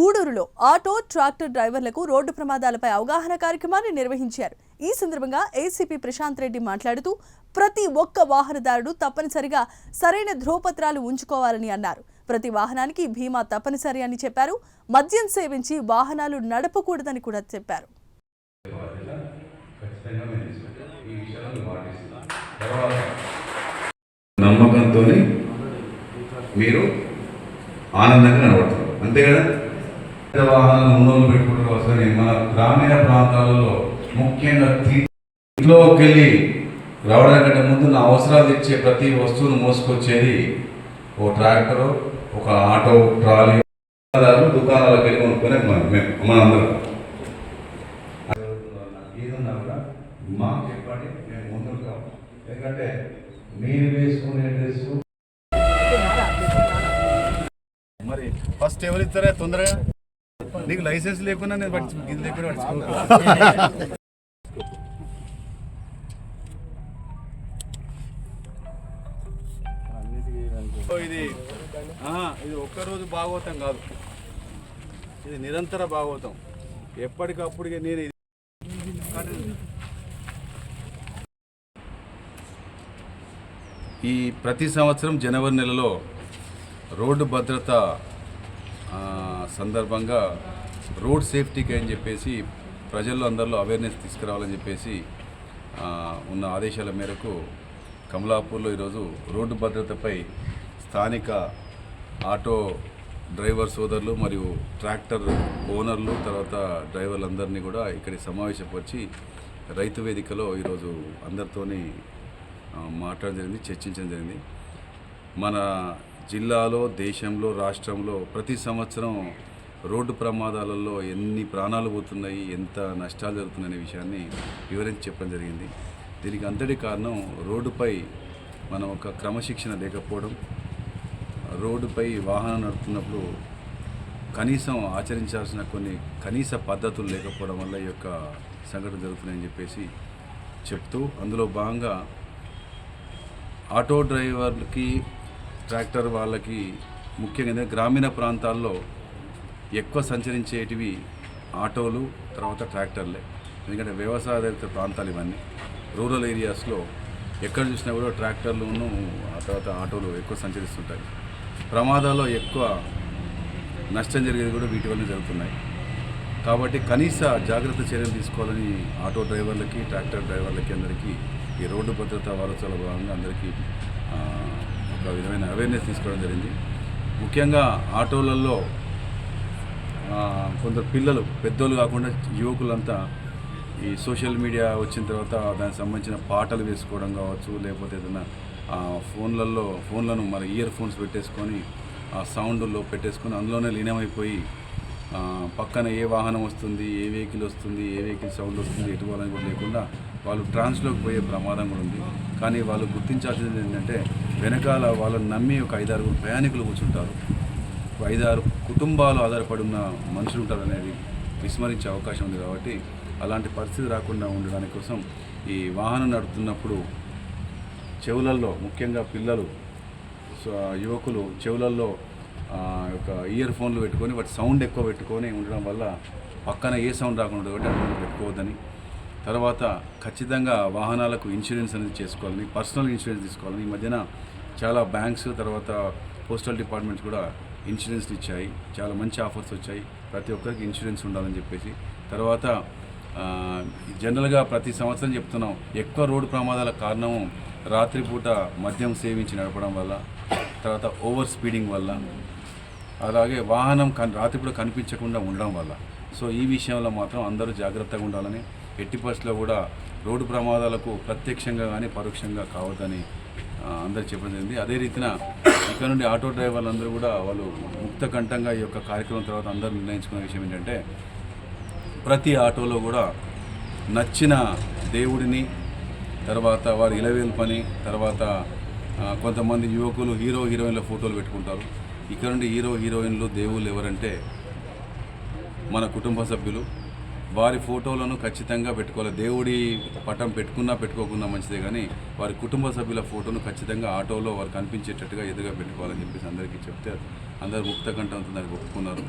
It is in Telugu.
గూడూరులో ఆటో ట్రాక్టర్ డ్రైవర్లకు రోడ్డు ప్రమాదాలపై అవగాహన కార్యక్రమాన్ని నిర్వహించారు. ఈ సందర్భంగా ఏసీపీ ప్రశాంత్ రెడ్డి మాట్లాడుతూ ప్రతి ఒక్క వాహనదారుడు తప్పనిసరిగా సరైన ధ్రువపత్రాలు ఉంచుకోవాలని అన్నారు. ప్రతి వాహనానికి భీమా తప్పనిసరి అని చెప్పారు. మద్యం సేవించి వాహనాలు నడపకూడదని కూడా చెప్పారు. నమ్మకంతో మీరు ఆనందంగా నడవడతారు అంతే కదా? వాహనాలు ఉన్నోళ్ళు పెట్టుకుంటారు వస్తుంది. మన గ్రామీణ ప్రాంతాలలో ముఖ్యంగా ఇంట్లోకి వెళ్ళి రావడానికంటే ముందు నా అవసరాలు ఇచ్చే ప్రతి వస్తువును మోసుకొచ్చేది ఓ ట్రాక్టరు ఒక ఆటో ట్రాలీ దుకాణాలకు వెళ్ళి కొనుక్కునే మేము మనందరం ఏదన్నా కూడా మాకు చెప్పండి మేము ముందుకు ఎందుకంటే మీరు వేసుకునే డ్రెస్ మరి ఫస్ట్ ఎవరు ఇస్తారా? తొందరగా? నీకు లైసెన్స్ లేకుండా నేను పట్టి ఇది లేకుండా పట్టించుకో ఇది ఇది ఒక్కరోజు భాగవతం కాదు. ఇది నిరంతర భాగవతం. ఎప్పటికప్పుడు నేను ఇది ఈ ప్రతి సంవత్సరం జనవరి నెలలో రోడ్డు భద్రత సందర్భంగా రోడ్ సేఫ్టీకి అని చెప్పేసి ప్రజల్లో అందరిలో అవేర్నెస్ తీసుకురావాలని చెప్పేసి ఉన్న ఆదేశాల మేరకు కమలాపూర్లో ఈరోజు రోడ్డు భద్రతపై స్థానిక ఆటో డ్రైవర్ సోదరులు మరియు ట్రాక్టర్ ఓనర్లు తర్వాత డ్రైవర్లందరినీ కూడా ఇక్కడికి సమావేశపరిచి రైతు వేదికలో ఈరోజు అందరితోని మాట్లాడడం జరిగింది చర్చించడం జరిగింది. మన జిల్లాలో దేశంలో రాష్ట్రంలో ప్రతి సంవత్సరం రోడ్డు ప్రమాదాలలో ఎన్ని ప్రాణాలు పోతున్నాయి ఎంత నష్టాలు జరుగుతున్నాయనే విషయాన్ని వివరించి చెప్పడం జరిగింది. దీనికి అంతటి కారణం రోడ్డుపై మనం ఒక క్రమశిక్షణ లేకపోవడం. రోడ్డుపై వాహనం నడుపుతున్నప్పుడు కనీసం ఆచరించాల్సిన కొన్ని కనీస పద్ధతులు లేకపోవడం వల్ల ఈ యొక్క సంఘటన జరుగుతున్నాయని చెప్పేసి చెప్తూ అందులో భాగంగా ఆటో డ్రైవర్కి ట్రాక్టర్ వాళ్ళకి ముఖ్యంగా గ్రామీణ ప్రాంతాల్లో ఎక్కువ సంచరించేటివి ఆటోలు తర్వాత ట్రాక్టర్లే. ఎందుకంటే వ్యవసాయాధారిత ప్రాంతాలు ఇవన్నీ. రూరల్ ఏరియాస్లో ఎక్కడ చూసినా కూడా ట్రాక్టర్లును ఆ తర్వాత ఆటోలు ఎక్కువ సంచరిస్తుంటాయి. ప్రమాదాల్లో ఎక్కువ నష్టం జరిగేది కూడా వీటి వల్ల జరుగుతున్నాయి. కాబట్టి కనీస జాగ్రత్త చర్యలు తీసుకోవాలని ఆటో డ్రైవర్లకి ట్రాక్టర్ డ్రైవర్లకి అందరికీ ఈ రోడ్డు భద్రత వారోత్సవాల భాగంగా అందరికీ ఒక విధమైన అవేర్నెస్ తీసుకోవడం జరిగింది. ముఖ్యంగా ఆటోలలో కొందరు పిల్లలు పెద్దోళ్ళు కాకుండా యువకులంతా ఈ సోషల్ మీడియా వచ్చిన తర్వాత దానికి సంబంధించిన పాటలు వేసుకోవడం కావచ్చు లేకపోతే ఏదైనా ఆ, ఫోన్లలో ఫోన్లను మన ఇయర్ ఫోన్స్ పెట్టేసుకొని ఆ సౌండ్లో పెట్టేసుకొని అందులోనే లీనమైపోయి పక్కన ఏ వాహనం వస్తుంది ఏ వెహికల్ వస్తుంది ఏ వెహికల్ సౌండ్ వస్తుంది ఎటు వాళ్ళని కూడా లేకుండా వాళ్ళు ట్రాన్స్లోకి పోయే ప్రమాదం కూడా ఉంది. కానీ వాళ్ళు గుర్తించాల్సింది ఏంటంటే వెనకాల వాళ్ళని నమ్మి ఒక ఐదారు ప్రయాణికులు కూర్చుంటారు. ఐదారు కుటుంబాలు ఆధారపడి ఉన్న మనుషులు ఉంటారు అనేది విస్మరించే అవకాశం ఉంది కాబట్టి అలాంటి పరిస్థితి రాకుండా ఉండడానికి కోసం ఈ వాహనం నడుపుతున్నప్పుడు చెవులల్లో ముఖ్యంగా పిల్లలు సో యువకులు చెవులల్లో యొక్క ఇయర్ ఫోన్లు పెట్టుకొని వాటి సౌండ్ ఎక్కువ పెట్టుకొని ఉండడం వల్ల పక్కన ఏ సౌండ్ రాకుండా ఒకటి పెట్టుకోవద్దని. తర్వాత ఖచ్చితంగా వాహనాలకు ఇన్సూరెన్స్ అనేది చేసుకోవాలని పర్సనల్ ఇన్సూరెన్స్ తీసుకోవాలని ఈ మధ్యన చాలా బ్యాంక్స్ తర్వాత పోస్టల్ డిపార్ట్మెంట్స్ కూడా ఇన్సూరెన్స్ ఇచ్చాయి. చాలా మంచి ఆఫర్స్ వచ్చాయి. ప్రతి ఒక్కరికి ఇన్సూరెన్స్ ఉండాలని చెప్పేసి. తర్వాత జనరల్గా ప్రతి సంవత్సరం చెప్తున్నాం. ఎక్కువ రోడ్డు ప్రమాదాల కారణం రాత్రిపూట మద్యం సేవించి నడపడం వల్ల తర్వాత ఓవర్ స్పీడింగ్ వల్ల అలాగే వాహనం కన్ రాత్రిపూట కనిపించకుండా ఉండడం వల్ల. సో ఈ విషయంలో మాత్రం అందరూ జాగ్రత్తగా ఉండాలని ఎట్టి పరిస్థితుల్లో కూడా రోడ్డు ప్రమాదాలకు ప్రత్యక్షంగా కానీ పరోక్షంగా కావద్దని అందరు చెప్పడం జరిగింది. అదే రీతిన ఇక్కడ నుండి ఆటో డ్రైవర్లందరూ కూడా వాళ్ళు ముక్త కంఠంగా ఈ యొక్క కార్యక్రమం తర్వాత అందరూ నిర్ణయించుకున్న విషయం ఏంటంటే ప్రతి ఆటోలో కూడా నచ్చిన దేవుడిని తర్వాత వారి ఇలవేలు పని తర్వాత కొంతమంది యువకులు హీరో హీరోయిన్ల ఫోటోలు పెట్టుకుంటారు. ఇక్కడ నుండి హీరో హీరోయిన్లు దేవుళ్ళు ఎవరంటే మన కుటుంబ సభ్యులు. వారి ఫోటోలను ఖచ్చితంగా పెట్టుకోవాలి. దేవుడి పటం పెట్టుకున్నా పెట్టుకోకుండా మంచిదే కానీ వారి కుటుంబ సభ్యుల ఫోటోను ఖచ్చితంగా ఆటోలో వారు కనిపించేటట్టుగా ఎదురుగా పెట్టుకోవాలని చెప్పేసి అందరికీ చెప్తే అందరు ముక్త కంఠంతో దానికి ఒప్పుకున్నారు.